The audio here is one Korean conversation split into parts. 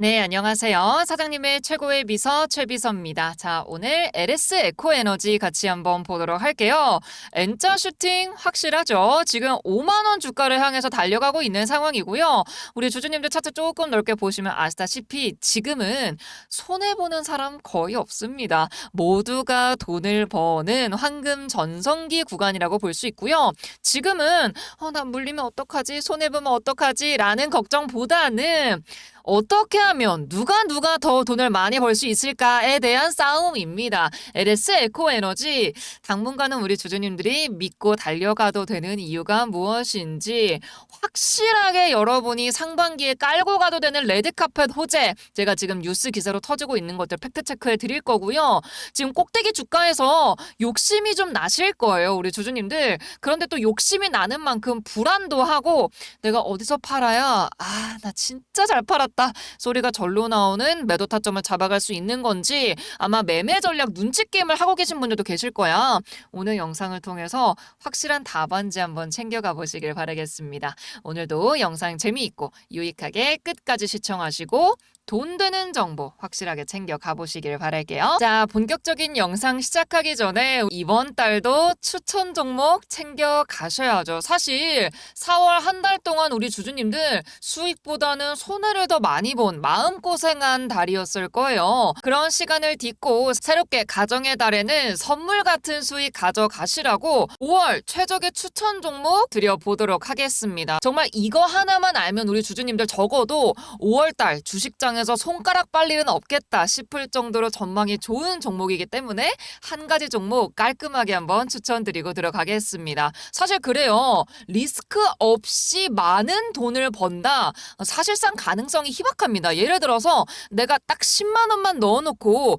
네, 안녕하세요. 사장님의 최고의 비서 최비서입니다. 자, 오늘 LS 에코 에너지 같이 한번 보도록 할게요. N자 슈팅 확실하죠? 지금 5만 원 주가를 향해서 달려가고 있는 상황이고요. 우리 주주님들 차트 조금 넓게 보시면 아시다시피 지금은 손해 보는 사람 거의 없습니다. 모두가 돈을 버는 황금 전성기 구간이라고 볼 수 있고요. 지금은 어, 나 물리면 어떡하지? 손해 보면 어떡하지?라는 걱정보다는 어떻게 하면 누가 누가 더 돈을 많이 벌 수 있을까에 대한 싸움입니다. LS 에코 에너지 당분간은 우리 주주님들이 믿고 달려가도 되는 이유가 무엇인지 확실하게 여러분이 상반기에 깔고 가도 되는 레드카펫 호재 제가 지금 뉴스 기사로 터지고 있는 것들 팩트 체크해 드릴 거고요. 지금 꼭대기 주가에서 욕심이 좀 나실 거예요, 우리 주주님들. 그런데 또 욕심이 나는 만큼 불안도 하고 내가 어디서 팔아야 아, 나 진짜 잘 팔았다. 소리 가 절로 나오는 매도 타점을 잡아갈 수 있는 건지 아마 매매 전략 눈치 게임을 하고 계신 분들도 계실 거야. 오늘 영상을 통해서 확실한 답안지 한번 챙겨가 보시길 바라겠습니다. 오늘도 영상 재미있고 유익하게 끝까지 시청하시고 돈 되는 정보 확실하게 챙겨 가보시길 바랄게요. 자, 본격적인 영상 시작하기 전에 이번 달도 추천 종목 챙겨 가셔야죠. 사실 4월 한 달 동안 우리 주주님들 수익보다는 손해를 더 많이 본 마음고생한 달이었을 거예요. 그런 시간을 딛고 새롭게 가정의 달에는 선물 같은 수익 가져가시라고 5월 최적의 추천 종목 드려보도록 하겠습니다. 정말 이거 하나만 알면 우리 주주님들 적어도 5월 달 주식장 에서 손가락 빨 일은 없겠다 싶을 정도로 전망이 좋은 종목이기 때문에 한 가지 종목 깔끔하게 한번 추천드리고 들어가겠습니다. 사실 그래요. 리스크 없이 많은 돈을 번다. 사실상 가능성이 희박합니다. 예를 들어서 내가 딱 10만 원만 넣어놓고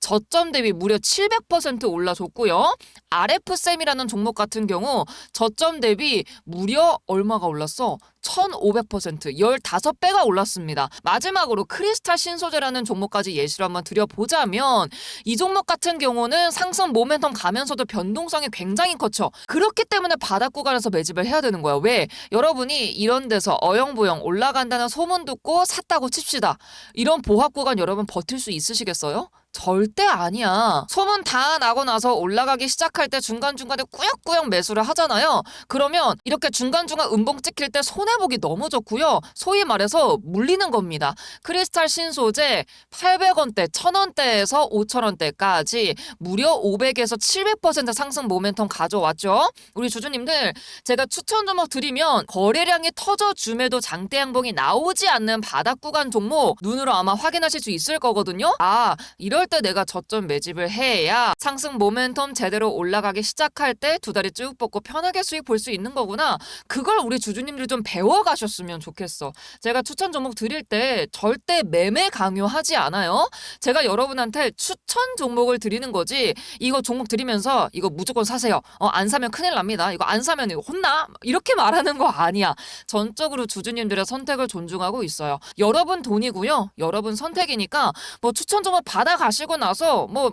저점 대비 무려 700% 올라줬고요. RF쌤이라는 종목 같은 경우 저점 대비 무려 얼마가 올랐어? 1500% 15배가 올랐습니다. 마지막으로 크리스탈 신소재라는 종목까지 예시로 한번 드려보자면 이 종목 같은 경우는 상승 모멘텀 가면서도 변동성이 굉장히 커죠. 그렇기 때문에 바닥 구간에서 매집을 해야 되는 거야. 왜? 여러분이 이런 데서 어영부영 올라간다는 소문 듣고 샀다고 칩시다. 이런 보합 구간 여러분 버틸 수 있으시겠어요? 절대 아니야. 소문 다 나고 나서 올라가기 시작할 때 중간중간에 꾸역꾸역 매수를 하잖아요. 그러면 이렇게 중간중간 음봉 찍힐 때 손해 보기 너무 좋고요. 소위 말해서 물리는 겁니다. 크리스탈 신소재 800원대, 1000원대에서 5000원대까지 무려 500에서 700% 상승 모멘텀 가져왔죠. 우리 주주님들 제가 추천 종목 드리면 거래량이 터져줌에도 장대 양봉이 나오지 않는 바닥 구간 종목 눈으로 아마 확인하실 수 있을 거거든요. 아 이럴 때 내가 저점 매집을 해야 상승 모멘텀 제대로 올라가기 시작할 때 두 다리 쭉 뻗고 편하게 수익 볼 수 있는 거구나. 그걸 우리 주주님들이 좀 배워 가셨으면 좋겠어. 제가 추천 종목 드릴 때 절대 매매 강요하지 않아요. 제가 여러분한테 추천 종목을 드리는 거지. 이거 종목 드리면서 이거 무조건 사세요. 어, 안 사면 큰일 납니다. 이거 안 사면 이거 혼나? 이렇게 말하는 거 아니야. 전적으로 주주님들의 선택을 존중하고 있어요. 여러분 돈이고요. 여러분 선택이니까 뭐 추천 종목 받아 가시고 나서 뭐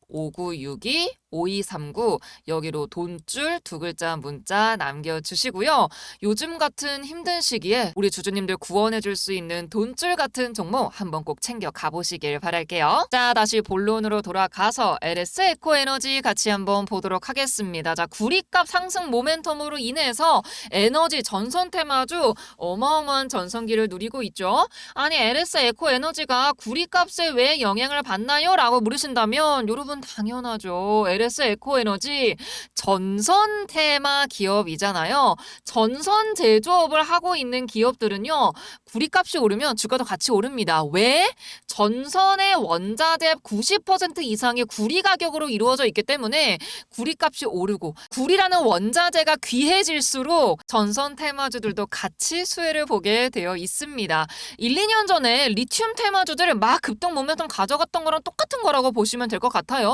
5962 5239 여기로 돈줄 두 글자 문자 남겨주시고요. 요즘 같은 힘든 시기에 우리 주주님들 구원해줄 수 있는 돈줄 같은 종목 한번 꼭 챙겨 가보시길 바랄게요. 자 다시 본론으로 돌아가서 LS 에코에너지 같이 한번 보도록 하겠습니다. 자 구리값 상승 모멘텀으로 인해서 에너지 전선 테마주 어마어마한 전성기를 누리고 있죠. 아니 LS 에코에너지가 구리값에 왜 영향을 받나요? 라고 물으신다면 여러분 당연하죠. LS 에코에너지 전선 테마 기업이잖아요. 전선 제조업을 하고 있는 기업들은요. 구리값이 오르면 주가도 같이 오릅니다. 왜? 전선의 원자재 90% 이상의 구리 가격으로 이루어져 있기 때문에 구리값이 오르고 구리라는 원자재가 귀해질수록 전선 테마주들도 같이 수혜를 보게 되어 있습니다. 1, 2년 전에 리튬 테마주들 막 급등 모멘텀 가져갔던 거랑 똑같은 거라고 보시면 될 것 같아요.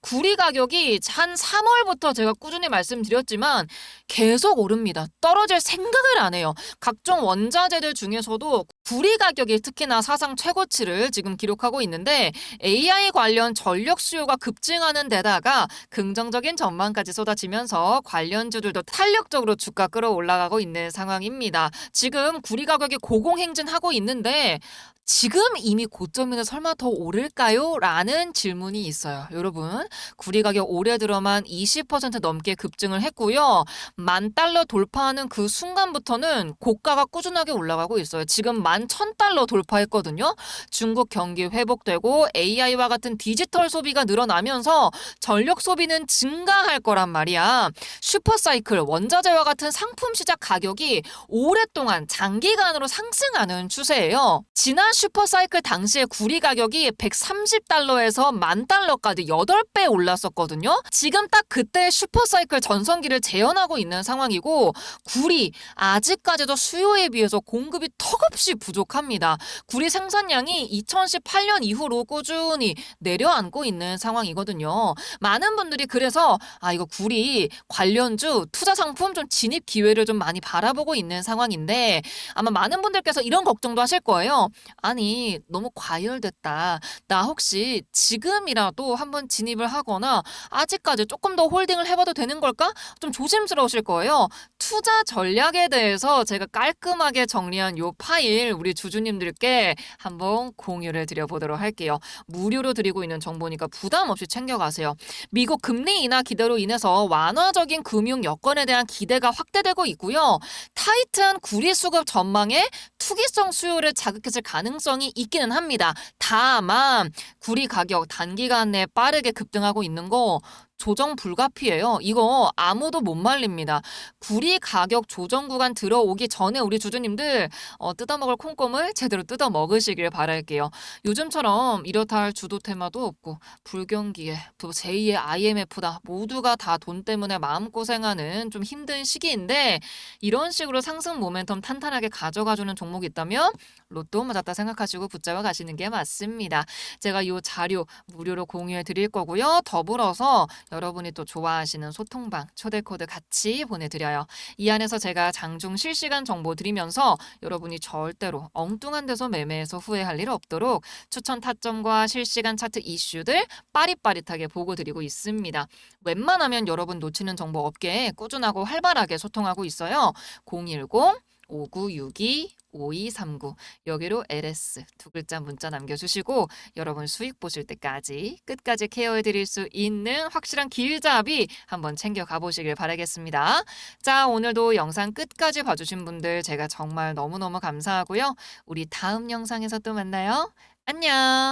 구리 가격이 한 3월부터 제가 꾸준히 말씀드렸지만 계속 오릅니다. 떨어질 생각을 안 해요. 각종 원자재들 중에서도 구리 가격이 특히나 사상 최고치를 지금 기록하고 있는데 AI 관련 전력 수요가 급증하는 데다가 긍정적인 전망까지 쏟아지면서 관련주들도 탄력적으로 주가 끌어올라가고 있는 상황입니다. 지금 구리 가격이 고공행진하고 있는데 지금 이미 고점인데 설마 더 오를까요? 라는 질문이 있어요. 여러분, 구리 가격 올해 들어만 20% 넘게 급증을 했고요. 만 달러 돌파하는 그 순간부터는 고가가 꾸준하게 올라가고 있어요. 지금 만 천 달러 돌파했거든요. 중국 경기 회복되고 AI와 같은 디지털 소비가 늘어나면서 전력 소비는 증가할 거란 말이야. 슈퍼사이클, 원자재와 같은 상품 시작 가격이 오랫동안 장기간으로 상승하는 추세예요. 지난 슈퍼사이클 당시에 구리 가격이 130달러에서 만 달러까지 8배 올랐었거든요. 지금 딱 그때 슈퍼사이클 전성기를 재현하고 있는 상황이고 구리 아직까지도 수요에 비해서 공급이 턱없이 부족합니다. 구리 생산량이 2018년 이후로 꾸준히 내려앉고 있는 상황이거든요. 많은 분들이 그래서 아 이거 구리 관련주 투자 상품 좀 진입 기회를 좀 많이 바라보고 있는 상황인데 아마 많은 분들께서 이런 걱정도 하실 거예요. 아니 너무 과열됐다. 나 혹시 지금이라도 한번 진입을 하거나 아직까지 조금 더 홀딩을 해봐도 되는 걸까? 좀 조심스러우실 거예요. 투자 전략에 대해서 제가 깔끔하게 정리한 요 파일 우리 주주님들께 한번 공유를 드려보도록 할게요. 무료로 드리고 있는 정보니까 부담 없이 챙겨가세요. 미국 금리 인하 기대로 인해서 완화적인 금융 여건에 대한 기대가 확대되고 있고요. 타이트한 구리 수급 전망에 투기성 수요를 자극했을 가능성이 있기는 합니다. 다만 구리 가격 단기간 내에 빠르게 급등하고 있는 거 조정 불가피해요. 이거 아무도 못 말립니다. 구리 가격 조정 구간 들어오기 전에 우리 주주님들 어, 뜯어먹을 콩고물 제대로 뜯어 먹으시길 바랄게요. 요즘처럼 이렇다 할 주도 테마도 없고 불경기에 또 제2의 IMF다 모두가 다 돈 때문에 마음고생하는 좀 힘든 시기인데 이런 식으로 상승 모멘텀 탄탄하게 가져가주는 종목이 있다면 로또 맞았다 생각하시고 붙잡아 가시는 게 맞습니다. 제가 이 자료 무료로 공유해 드릴 거고요. 더불어서 여러분이 또 좋아하시는 소통방 초대 코드 같이 보내드려요. 이 안에서 제가 장중 실시간 정보 드리면서 여러분이 절대로 엉뚱한 데서 매매해서 후회할 일 없도록 추천 타점과 실시간 차트 이슈들 빠릿빠릿하게 보고 드리고 있습니다. 웬만하면 여러분 놓치는 정보 업계에 꾸준하고 활발하게 소통하고 있어요. 010 5962 5239 여기로 LS 두 글자 문자 남겨주시고 여러분 수익 보실 때까지 끝까지 케어해 드릴 수 있는 확실한 길잡이 한번 챙겨 가 보시길 바라겠습니다. 자 오늘도 영상 끝까지 봐주신 분들 제가 정말 너무너무 감사하고요. 우리 다음 영상에서 또 만나요. 안녕.